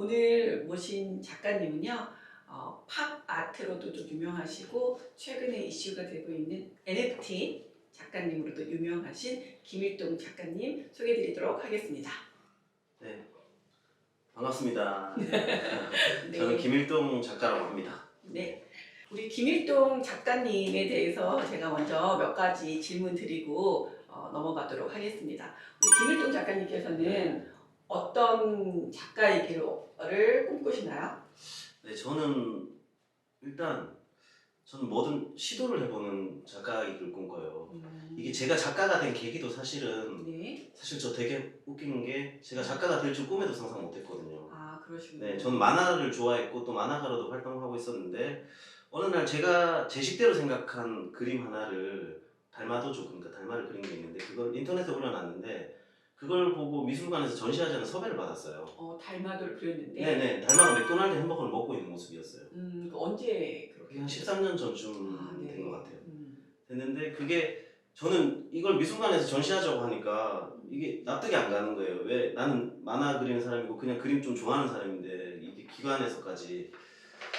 오늘 모신 작가님은요, 어, 팝 아트로도 좀 유명하시고 최근에 이슈가 되고 있는 NFT 작가님으로도 유명하신 김일동 작가님 소개드리도록 하겠습니다. 네, 반갑습니다. 네. 저는 김일동 작가라고 합니다. 네. 우리 김일동 작가님에 대해서 제가 먼저 몇 가지 질문 드리고 어, 넘어가도록 하겠습니다. 우리 김일동 작가님께서는 어떤 작가이기를 꿈꾸시나요? 네, 저는 일단 저는 뭐든 시도를 해보는 작가이길 꿈꿔요. 이게 제가 작가가 된 계기도 사실은 네. 사실 저 되게 웃기는 게 제가 작가가 될 줄 꿈에도 상상 못했거든요. 아 그러시군요. 네, 저는 만화를 좋아했고 또 만화가로도 활동하고 있었는데 어느 날 제가 제 식대로 생각한 그림 하나를 달마도죠, 그러니까 달마를 그린 게 있는데 그걸 인터넷에 올려놨는데 그걸 보고 미술관에서 전시하자는 섭외를 받았어요. 어 달마도를 그렸는데. 네네, 달마가 맥도날드 햄버거를 먹고 있는 모습이었어요. 음 그 언제 그렇게? 그게 한 13년 전쯤 아, 네. 된 것 같아요. 음. 됐는데 그게 저는 이걸 미술관에서 전시하자고 하니까 이게 납득이 안 가는 거예요. 왜 나는 만화 그리는 사람이고 그냥 그림 좀 좋아하는 사람인데 이게 기관에서까지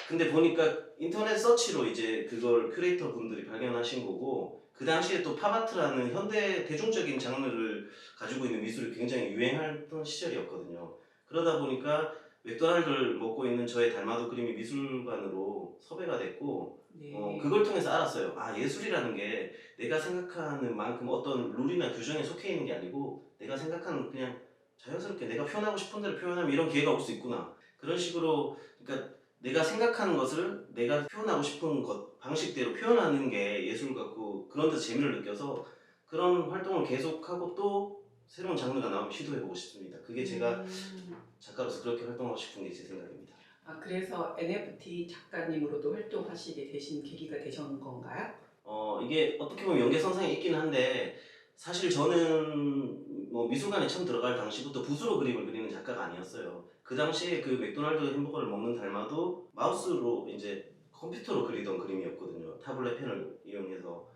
근데 보니까 인터넷 서치로 이제 그걸 큐레이터 분들이 발견하신 거고 그 당시에 또 팝아트라는 현대 대중적인 장르를 가지고 있는 미술이 굉장히 유행했던 시절이었거든요. 그러다 보니까 맥도날드를 먹고 있는 저의 달마도 그림이 미술관으로 섭외가 됐고 네. 어, 그걸 통해서 알았어요. 아, 예술이라는 게 내가 생각하는 만큼 어떤 룰이나 규정에 속해 있는 게 아니고 내가 생각하는 그냥 자연스럽게 내가 표현하고 싶은 대로 표현하면 이런 기회가 올 수 있구나. 그런 식으로 그러니까 내가 생각하는 것을 내가 표현하고 싶은 것 방식대로 표현하는 게 예술 같고 그런 데서 재미를 느껴서 그런 활동을 계속하고 또 새로운 장르가 나오면 시도해보고 싶습니다. 그게 제가 음. 작가로서 그렇게 활동하고 싶은 게 제 생각입니다. 아 그래서 NFT 작가님으로도 활동하시게 되신 계기가 되신 건가요? 어 이게 어떻게 보면 연계선상에 있긴 한데 사실 저는 뭐 미술관에 처음 들어갈 당시부터 붓으로 그림을 그리는 작가가 아니었어요. 그 당시에 그 맥도날드 햄버거를 먹는 닮아도 마우스로 이제 컴퓨터로 그리던 그림이었거든요. 타블렛 펜을 이용해서.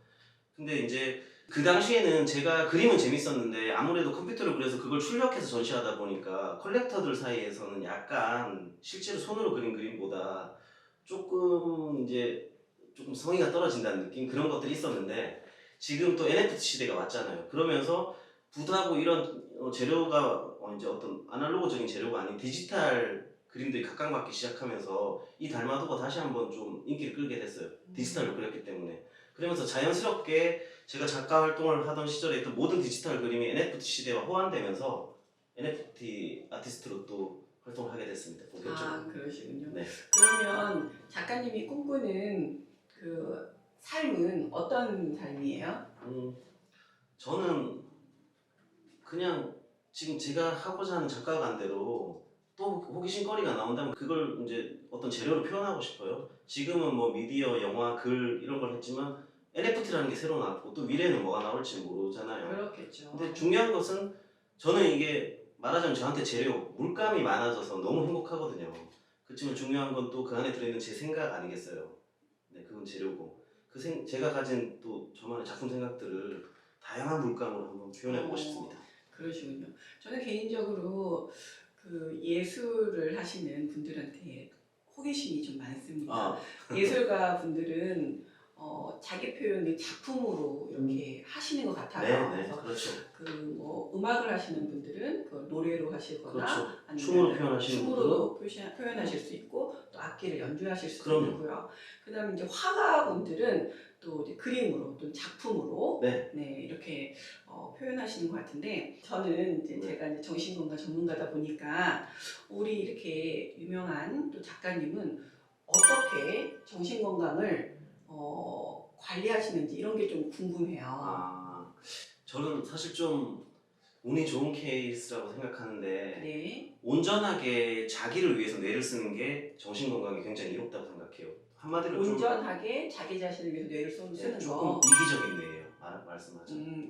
근데 이제 그 당시에는 제가 그림은 재밌었는데 아무래도 컴퓨터로 그려서 그걸 출력해서 전시하다 보니까 컬렉터들 사이에서는 약간 실제로 손으로 그린 그림보다 조금 이제 조금 성의가 떨어진다는 느낌 그런 것들이 있었는데 지금 또 NFT 시대가 왔잖아요. 그러면서 붓하고 이런 어, 재료가 어, 이제 어떤 아날로그적인 재료가 아닌 디지털 그림들이 각광받기 시작하면서 이 달마도가 다시 한번 좀 인기를 끌게 됐어요. 디지털로 그렸기 때문에. 그러면서 자연스럽게 제가 작가 활동을 하던 시절에 또 모든 디지털 그림이 NFT 시대와 호환되면서 NFT 아티스트로 또 활동을 하게 됐습니다. 본격적으로. 아 그러시군요. 네. 그러면 작가님이 꿈꾸는 그 삶은 어떤 삶이에요? 음, 저는 그냥 지금 제가 하고자 하는 작가관대로 또 호기심거리가 나온다면 그걸 이제 어떤 재료로 표현하고 싶어요. 지금은 뭐 미디어, 영화, 글 이런 걸 했지만 NFT라는 게 새로 나왔고 또 미래에는 뭐가 나올지 모르잖아요. 그렇겠죠. 근데 중요한 것은 저는 이게 말하자면 저한테 재료, 물감이 많아져서 너무 행복하거든요. 그렇지만 중요한 건 또 그 안에 들어있는 제 생각 아니겠어요. 네, 그건 재료고. 그 생, 제가 가진 또 저만의 작품 생각들을 다양한 물감으로 한번 표현해보고 어. 싶습니다. 그러시군요. 저는 개인적으로 그 예술을 하시는 분들한테 호기심이 좀 많습니다. 아, 예술가 분들은 어, 자기 표현을 작품으로 이렇게 하시는 것 같아요. 네, 네, 그래서 그렇죠. 그뭐 음악을 하시는 분들은 그 노래로 하시거나 그렇죠. 아니면 춤으로 표현하시는 춤으로 표시- 표현하실 수 있고 또 악기를 연주하실 수도 그럼요. 있고요. 그다음에 이제 화가 분들은 또 이제 그림으로 또 작품으로 네. 이렇게 어, 표현하시는 것 같은데 저는 이제 네. 제가 이제 정신건강 전문가다 보니까 우리 이렇게 유명한 또 작가님은 어떻게 정신건강을 어, 관리하시는지 이런 게 좀 궁금해요. 아, 저는 사실 좀 운이 좋은 케이스라고 생각하는데 네. 온전하게 자기를 위해서 뇌를 쓰는 게 정신 건강에 굉장히 이롭다고 생각해요. 한마디로 좀 온전하게 자기 자신을 위해서 뇌를 쏘- 네, 쓰는 조금 거. 이기적인 뇌예요. 말, 말씀하죠. 음.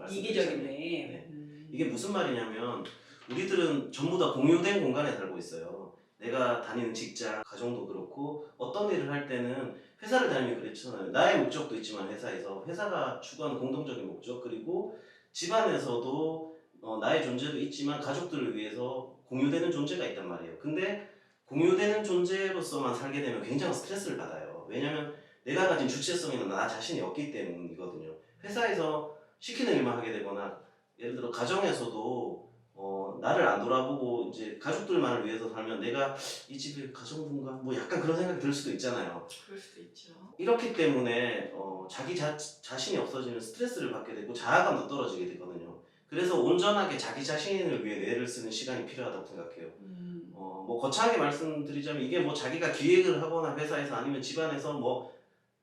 뇌. 네. 음. 이게 무슨 말이냐면 우리들은 전부 다 공유된 공간에 살고 있어요. 내가 다니는 직장, 가정도 그렇고 어떤 일을 할 때는 회사를 다니면 그렇잖아요. 나의 목적도 있지만 회사에서 회사가 추구하는 공동적인 목적 그리고 집안에서도 어, 나의 존재도 있지만 가족들을 위해서 공유되는 존재가 있단 말이에요. 근데 공유되는 존재로서만 살게 되면 굉장한 스트레스를 받아요. 왜냐면 내가 가진 주체성에는 나 자신이 없기 때문이거든요. 회사에서 시키는 일만 하게 되거나 예를 들어 가정에서도 어, 나를 안 돌아보고 이제 가족들만을 위해서 살면 내가 이 집에 가정부인가 뭐 약간 그런 생각이 들 수도 있잖아요. 그럴 수도 있죠. 이렇기 때문에 어, 자기 자, 자신이 없어지면 스트레스를 받게 되고 자아감도 떨어지게 되거든요. 그래서 온전하게 자기 자신을 위해 뇌를 쓰는 시간이 필요하다고 생각해요. 음, 어, 뭐 거창하게 말씀드리자면 이게 뭐 자기가 기획을 하거나 회사에서 아니면 집안에서 뭐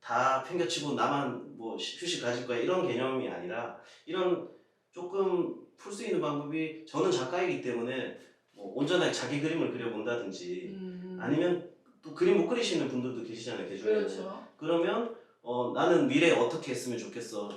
다 팽겨치고 나만 뭐 시- 휴식 가질 거야 이런 개념이 아니라 이런 조금 풀 수 있는 방법이 저는 작가이기 때문에 뭐 온전하게 자기 그림을 그려본다든지 음, 아니면 또 그림 못 그리시는 분들도 계시잖아요 개중에 그렇죠. 그러면 어, 나는 미래에 어떻게 했으면 좋겠어.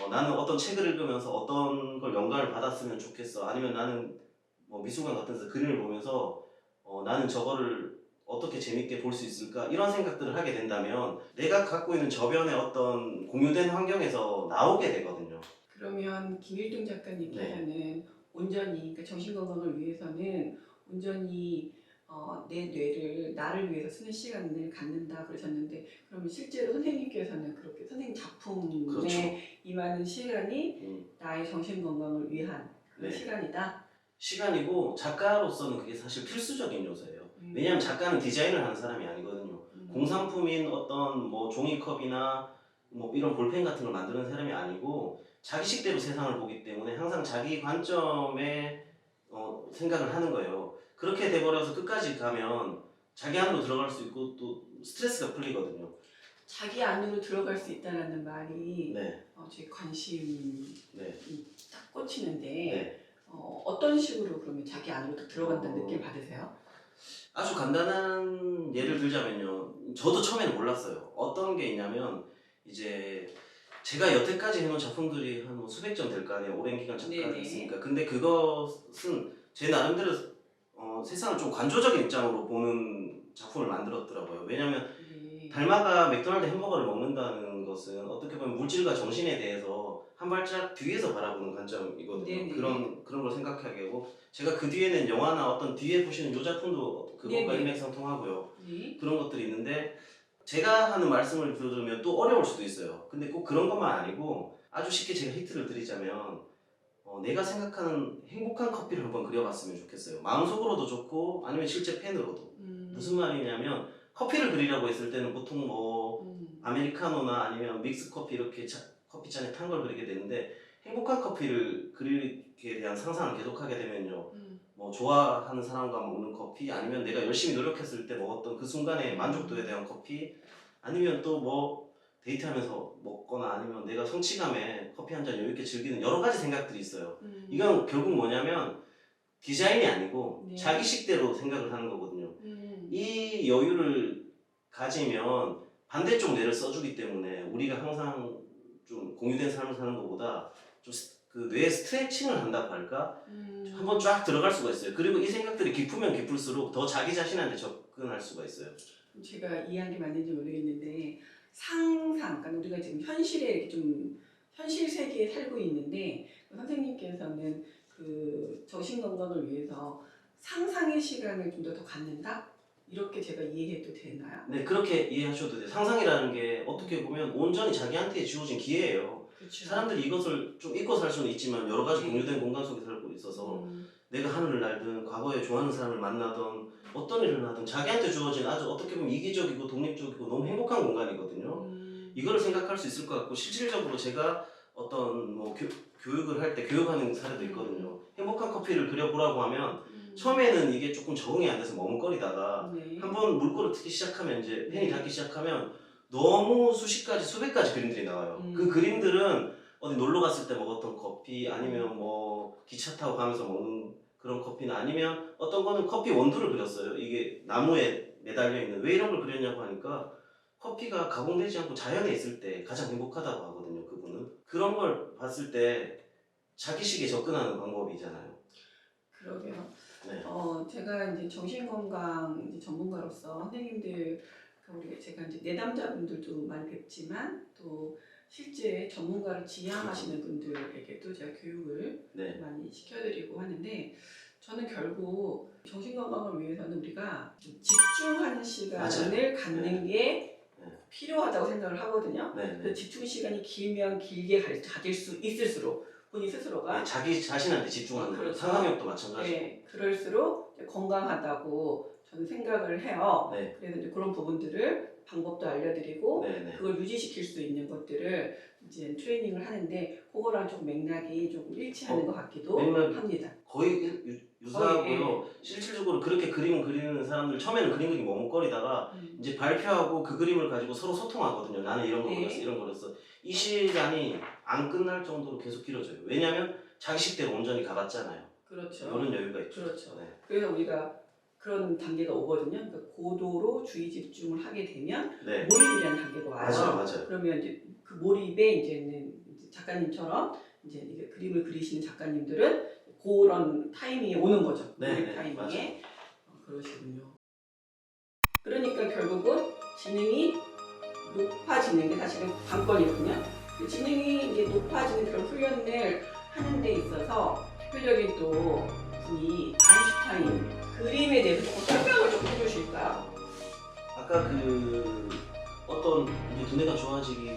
어, 나는 어떤 책을 읽으면서 어떤 걸 영감을 받았으면 좋겠어. 아니면 나는 뭐 미술관 같은 데서 그림을 보면서 어, 나는 저거를 어떻게 재밌게 볼 수 있을까 이런 생각들을 하게 된다면 내가 갖고 있는 저변의 어떤 공유된 환경에서 나오게 되거든요. 그러면 김일동 작가님께서는 네. 온전히 그러니까 정신 건강을 위해서는 온전히 어, 내 뇌를 나를 위해서 쓰는 시간을 갖는다 그러셨는데 그러면 실제로 선생님께서는 그렇게 선생님 작품에 그렇죠. 임하는 시간이 음, 나의 정신 건강을 위한 그런 네. 시간이다. 시간이고 작가로서는 그게 사실 필수적인 요소예요. 음. 왜냐하면 작가는 디자인을 하는 사람이 아니거든요. 음. 공산품인 어떤 뭐 종이컵이나 뭐 이런 볼펜 같은 걸 만드는 사람이 아니고 자기식대로 세상을 보기 때문에 항상 자기 관점에 어, 생각을 하는 거예요. 그렇게 돼버려서 끝까지 가면 자기 안으로 들어갈 수 있고 또 스트레스가 풀리거든요. 자기 안으로 들어갈 수 있다는 말이 네, 어, 제 관심이 네, 딱 꽂히는데 네. 어, 어떤 식으로 그러면 자기 안으로 딱 들어간다는 어. 느낌 받으세요? 아주 간단한 예를 들자면요. 저도 처음에는 몰랐어요. 어떤 게 있냐면 이제 제가 여태까지 해놓은 작품들이 한 뭐 수백 점 될거 아니에요. 오랜 기간. 했으니까. 근데 그것은 제 나름대로 어, 세상을 좀 관조적인 입장으로 보는 작품을 만들었더라고요. 왜냐면 네. 달마가 맥도날드 햄버거를 먹는다는 것은 어떻게 보면 물질과 정신에 대해서 한 발짝 뒤에서 바라보는 관점이거든요. 네네. 그런 그런 걸 생각하게 하고 제가 그 뒤에는 영화나 어떤 뒤에 보시는 요 작품도 그것과 네네. 일맥상통하고요. 네. 그런 것들이 있는데 제가 하는 말씀을 들으면 또 어려울 수도 있어요. 근데 꼭 그런 것만 아니고 아주 쉽게 제가 힌트를 드리자면 어, 내가 생각하는 행복한 커피를 한번 그려봤으면 좋겠어요. 마음속으로도 좋고 아니면 실제 펜으로도. 음. 무슨 말이냐면 커피를 그리려고 했을 때는 보통 뭐 음. 아메리카노나 아니면 믹스 커피 이렇게 자- 커피잔에 탄 걸 그리게 되는데 행복한 커피를 그리기에 대한 상상을 계속하게 되면요. 음. 뭐 좋아하는 사람과 먹는 커피 아니면 내가 열심히 노력했을 때 먹었던 그 순간의 만족도에 대한 커피 아니면 또 뭐 데이트하면서 먹거나 아니면 내가 성취감에 커피 한 잔 여유 있게 즐기는 여러 가지 생각들이 있어요. 음. 이건 결국 뭐냐면 디자인이 아니고 네. 자기식대로 생각을 하는 거거든요. 음. 이 여유를 가지면 반대쪽 뇌를 써주기 때문에 우리가 항상 좀 공유된 삶을 사는 것보다 좀 그 뇌 스트레칭을 한다고 할까? 음. 한번 쫙 들어갈 수가 있어요. 그리고 이 생각들이 깊으면 깊을수록 더 자기 자신한테 접근할 수가 있어요. 제가 이해한 게 맞는지 모르겠는데 상상, 그러니까 우리가 지금 현실에 이렇게 좀 현실 세계에 살고 있는데 선생님께서는 그 정신 건강을 위해서 상상의 시간을 좀 더 더 갖는다 이렇게 제가 이해해도 되나요? 네, 그렇게 이해하셔도 돼요. 상상이라는 게 어떻게 보면 온전히 자기한테 주어진 기회예요. 그렇죠. 사람들이 이것을 좀 잊고 살 수는 있지만 여러 가지 네. 공유된 공간 속에 살고 있어서 음. 내가 하늘을 날든 과거에 좋아하는 사람을 만나든 어떤 일을 하든 자기한테 주어진 아주 어떻게 보면 이기적이고 독립적이고 너무 행복한 공간이거든요. 음. 이거를 생각할 수 있을 것 같고 실질적으로 제가 어떤 뭐 교, 교육을 할 때 교육하는 사례도 있거든요. 행복한 커피를 그려보라고 하면 음. 처음에는 이게 조금 적응이 안 돼서 머뭇거리다가 네. 한번 물꼬를 트기 시작하면 이제 펜이 닿기 시작하면 너무 수십 가지 수백 가지 그림들이 나와요. 음. 그 그림들은 어디 놀러 갔을 때 먹었던 커피 아니면 뭐 기차 타고 가면서 먹는 그런 커피나 아니면 어떤 거는 커피 원두를 그렸어요. 이게 나무에 매달려 있는 왜 이런 걸 그렸냐고 하니까 커피가 가공되지 않고 자연에 있을 때 가장 행복하다고 하거든요. 그분은 그런 걸 봤을 때 자기식에 접근하는 방법이잖아요. 그러게요. 네. 어, 제가 이제 정신건강 이제 전문가로서 선생님들, 그 우리 제가 이제 내담자분들도 많이 뵙지만 또 실제 전문가를 지향하시는 분들에게도 제가 교육을 네. 많이 시켜드리고 하는데 저는 결국 정신 건강을 위해서는 우리가 좀 집중하는 시간을 맞아요. 갖는 게 네. 필요하다고 생각을 하거든요. 네, 그 네. 집중 시간이 길면 길게 가- 가질 수 있을수록 본인 스스로가 네, 자기 자신한테 집중하는. 그렇죠. 상상력도 마찬가지고. 네, 그럴수록 이제 건강하다고 저는 생각을 해요. 네. 그래서 이제 그런 부분들을 방법도 알려드리고 네, 네. 그걸 유지시킬 수 있는 것들을 이제 트레이닝을 하는데 그거랑 좀 맥락이 조금 일치하는 어, 것 같기도 맥락이- 합니다. 거의 일- 유, 유사하고요. 거의, 실질적으로 그렇게 그림 그리는 사람들 처음에는 그림 그리기 머뭇거리다가 음. 이제 발표하고 그 그림을 가지고 서로 소통하거든요. 나는 이런 거 네. 그렸어, 이런 거 그렸어. 이 시간이 안 끝날 정도로 계속 길어져요. 왜냐하면 자기 식대로 온전히 가봤잖아요. 그렇죠. 이런 여유가 있죠. 그렇죠. 네. 그래서 우리가 그런 단계가 오거든요. 그러니까 고도로 주의 집중을 하게 되면 네. 몰입이라는 단계가 와요. 맞아요, 맞아요. 그러면 이제 그 몰입에 이제는 이제 작가님처럼 이제 이게 그림을 그리시는 작가님들은 그런 타이밍이 오는 거죠. 네, 몰입 네, 타이밍에 맞아요. 어, 그러시군요. 그러니까 결국은 지능이 높아지는 게 사실은 관건이거든요. 그 지능이 이제 높아지는 그런 훈련을 하는 데 있어서 대표적인 또 분이 아인슈타인 그림에 대해서 조금 설명을 좀 해주실까요? 아까 그 어떤 이제 두뇌가 좋아지기